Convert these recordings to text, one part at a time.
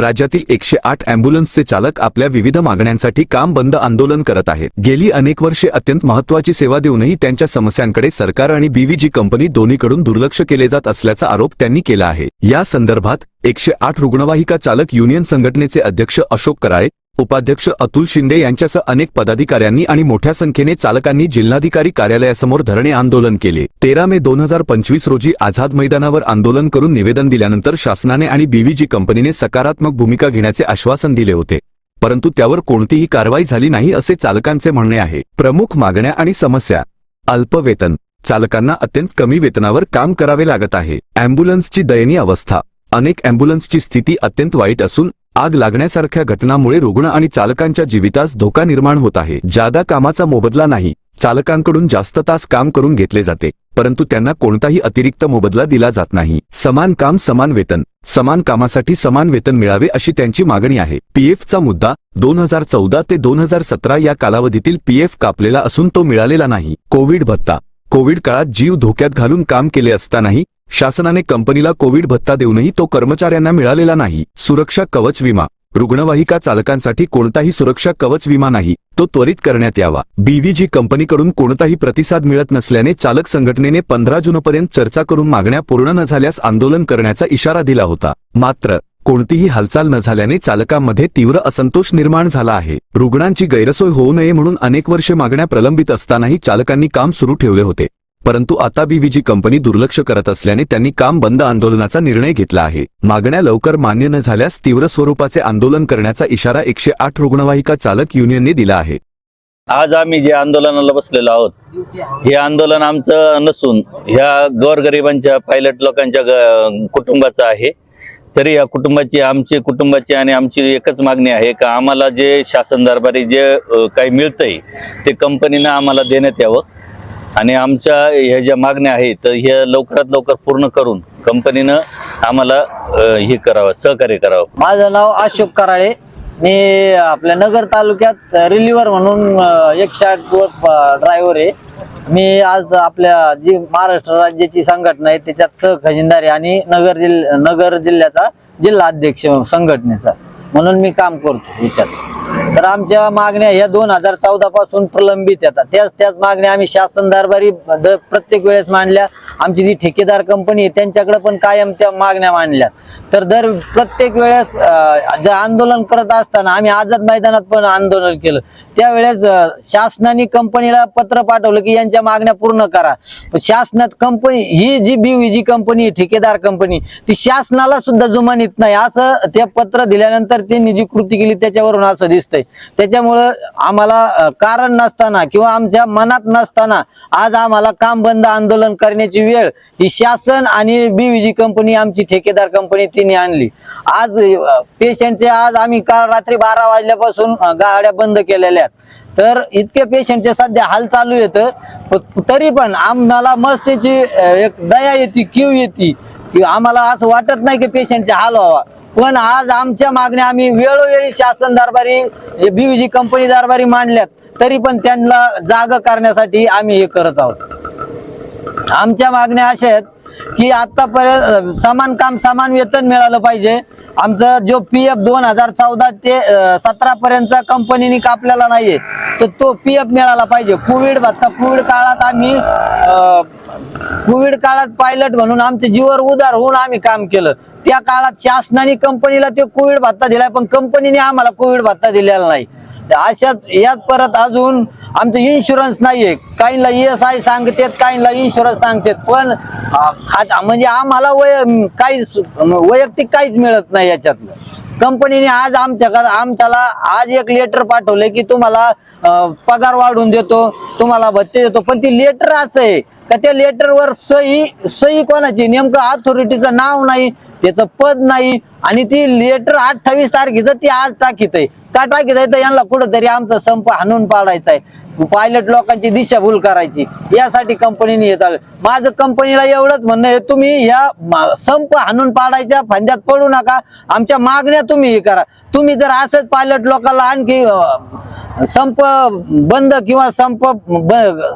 राज्यातील एकशे आठ अँब्युलन्सचे चालक आपल्या विविध मागण्यांसाठी काम बंद आंदोलन करत आहेत. गेली अनेक वर्षे अत्यंत महत्वाची सेवा देऊनही त्यांच्या समस्यांकडे सरकार आणि बीव्हीजी कंपनी दोन्हीकडून दुर्लक्ष केले जात असल्याचा आरोप त्यांनी केला आहे. या संदर्भात एकशे आठ रुग्णवाहिका चालक युनियन संघटनेचे अध्यक्ष अशोक कराळे उपाध्यक्ष अतुल शिंदे यांच्यासह अनेक पदाधिकाऱ्यांनी आणि मोठ्या संख्येने चालकांनी जिल्हाधिकारी कार्यालयासमोर धरणे आंदोलन केले. तेरा मे दोन हजार पंचवीस रोजी आझाद मैदानावर आंदोलन करून निवेदन दिल्यानंतर शासनाने आणि बीव्हीजी कंपनीने सकारात्मक भूमिका घेण्याचे आश्वासन दिले होते. परंतु त्यावर कोणतीही कारवाई झाली नाही असे चालकांचे म्हणणे आहे. प्रमुख मागण्या आणि समस्या. अल्प वेतन. चालकांना अत्यंत कमी वेतनावर काम करावे लागत आहे. अँब्युलन्सची दयनीय अवस्था. अनेक अँब्युलन्सची स्थिती अत्यंत वाईट असून आग लागण्यासारख्या घटनामुळे रुग्ण आणि चालकांच्या जीवितास धोका निर्माण होत आहे. जादा कामाचा मोबदला नाही. चालकांकडून जास्त तास काम करून घेतले जाते. परंतु त्यांना कोणताही अतिरिक्त मोबदला दिला जात नाही. समान काम समान वेतन. समान कामासाठी समान वेतन मिळावे अशी त्यांची मागणी आहे. पीएफचा मुद्दा दोन हजार चौदा ते दोन हजार सतरा या कालावधीतील पीएफ कापलेला असून तो मिळालेला नाही. कोविड भत्ता. कोविड काळात जीव धोक्यात घालून काम केले असतानाही शासनाने कंपनीला कोविड भत्ता देऊनही तो कर्मचाऱ्यांना मिळालेला नाही. सुरक्षा कवच विमा. रुग्णवाहिका चालकांसाठी कोणताही सुरक्षा कवच विमा नाही. तो त्वरित करण्यात यावा. बीव्हीजी कंपनीकडून कोणताही प्रतिसाद मिळत नसल्याने चालक संघटनेने पंधरा जूनपर्यंत चर्चा करून मागण्या पूर्ण न झाल्यास आंदोलन करण्याचा इशारा दिला होता. मात्र कोणतीही हालचाल न झाल्याने चालकांमध्ये तीव्र असंतोष निर्माण झाला आहे. रुग्णांची गैरसोय होऊ नये म्हणून अनेक वर्षे मागण्या प्रलंबित असतानाही चालकांनी काम सुरू ठेवले होते. परंतु आता बीव्हीजी कंपनी दुर्लक्ष करत असल्याने त्यांनी काम बंद आंदोलनाचा निर्णय घेतला आहे. मागण्या लवकर मान्य न झाल्यास तीव्र स्वरूपाचे आंदोलन करण्याचा इशारा एकशे आठ रुग्णवाहिका चालक युनियनने दिला आहे. आज आम्ही जे आंदोलनाला बसलेलो आहोत हे आंदोलन आमचं नसून ह्या गोरगरिबांच्या पायलट लोकांच्या कुटुंबाचं आहे. तरी या कुटुंबाची आमची कुटुंबाची आणि आमची एकच मागणी आहे का आम्हाला जे शासन दरबारी जे काही मिळतंय ते कंपनीनं आम्हाला देण्यात यावं. आणि आमच्या ह्या ज्या मागण्या आहेत तर ह्या लवकरात लवकर पूर्ण करून कंपनीनं आम्हाला हे करावं सहकार्य करावं. माझं नाव अशोक कराळे. मी आपल्या नगर तालुक्यात रिलिव्हर म्हणून एकशे आठ ड्रायव्हर आहे. मी आज आपल्या जी महाराष्ट्र राज्याची संघटना आहे त्याच्यात सहखजिनदार आहे आणि नगर जिल्हा नगर जिल्ह्याचा जिल्हा अध्यक्ष संघटनेचा. म्हणून मी काम करतो विचार तर आमच्या मागण्या ह्या दोन हजार चौदा पासून प्रलंबित येतात. त्याच त्याच मागण्या आम्ही शासन दरबारी प्रत्येक वेळेस मांडल्या. आमची जी ठेकेदार कंपनी आहे त्यांच्याकडे पण कायम त्या मागण्या मांडल्या तर दर प्रत्येक वेळेस आंदोलन करत असताना आम्ही आझाद मैदानात पण आंदोलन केलं. त्यावेळेस शासनाने कंपनीला पत्र पाठवलं की यांच्या मागण्या पूर्ण करा. पण शासनात कंपनी ही जी बी जी कंपनी आहे, ठेकेदार कंपनी ती शासनाला सुद्धा जुमानीत नाही. असं ते पत्र दिल्यानंतर त्यांनी जी कृती केली त्याच्यावरून असं दिसतंय. त्याच्यामुळं आम्हाला कारण नसताना किंवा आमच्या मनात नसताना आज आम्हाला काम बंद आंदोलन करण्याची वेळ ही शासन आणि बीव्हीजी कंपनी आमची ठेकेदार कंपनी तिने आणली. आज पेशंटचे आज आम्ही काल रात्री बारा वाजल्यापासून गाड्या बंद केलेल्या आहेत. तर इतके पेशंटचे सध्या हाल चालू येतं. तरी पण आम्हाला मस्तीची एक दया येते क्यू येते. की आम्हाला असं वाटत नाही की पेशंटचे हाल व्हावा. पण आज आमच्या मागण्या आम्ही वेळोवेळी शासन दरबारी बीवीजी कंपनी दरबारी मांडल्यात तरी पण त्यांना जाग करण्यासाठी आम्ही हे करत आहोत. आमच्या मागण्या अशा आहेत की आतापर्यंत समान काम समान वेतन मिळालं पाहिजे. आमचा जो पी एफ दोन हजार चौदा ते सतरा पर्यंत कंपनीने कापलेला नाहीये तर तो पी एफ मिळाला पाहिजे. कोविड भत्ता कोविड काळात आम्ही कोविड काळात पायलट म्हणून आमच्या जीवर उदार होऊन आम्ही काम केलं. त्या काळात शासनाने कंपनीला ते कोविड भत्ता दिलाय पण कंपनीने आम्हाला कोविड भत्ता दिलेला नाही. अशा यात परत अजून आमचं इन्शुरन्स नाहीये. काहींना एस आय सांगतात काहींना इन्शुरन्स सांगतात पण म्हणजे आम्हाला वय काहीच वैयक्तिक काहीच मिळत नाही याच्यातलं. कंपनीने आज आमच्याकडे आमच्याला आज एक लेटर पाठवलंय की तुम्हाला पगार वाढवून देतो तुम्हाला भत्ते देतो पण ती लेटर असं आहे. का त्या लेटरवर सही सही कोणाची? नेमकं अथॉरिटीचं नाव नाही त्याचं पद नाही आणि ती लेटर अठ्ठावीस तारखेचं ती आज टाकीत आहे. का टाकीत आहे? तर यांना कुठंतरी आमचा संप हाणून पाडायचा आहे. पायलट लोकांची दिशाभूल करायची. यासाठी कंपनीने येत आलं माझं कंपनीला एवढंच म्हणणं आहे तुम्ही या संप हाणून पाडायच्या फांद्यात पडू नका. आमच्या मागण्या तुम्ही हे करा. तुम्ही जर असंच पायलट लोकांना आणखी संप बंद किंवा संप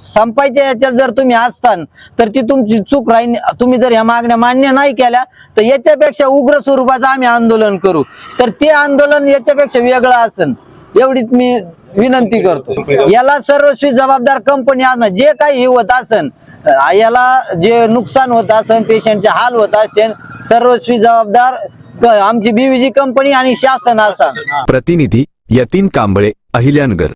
संपायच्या याच्यात जर तुम्ही असतान तर ती तुमची चूक राहील तुम्ही जर ह्या मागण्या मान्य नाही केल्या तर याच्यापेक्षा उग्र स्वरूपाचं आम्ही आंदोलन करू. तर ते आंदोलन याच्यापेक्षा वेगळं असन. एवढीच मी विनंती करतो. याला सर्वस्वी जबाबदार कंपनी आणणं जे काही होत असन याला जे नुकसान होत असन पेशंटचे हाल होत असतील सर्वस्वी जबाबदार आमची बीवीजी कंपनी आणि शासन असा प्रतिनिधी यतीन कांबळे अहिल्यानगर.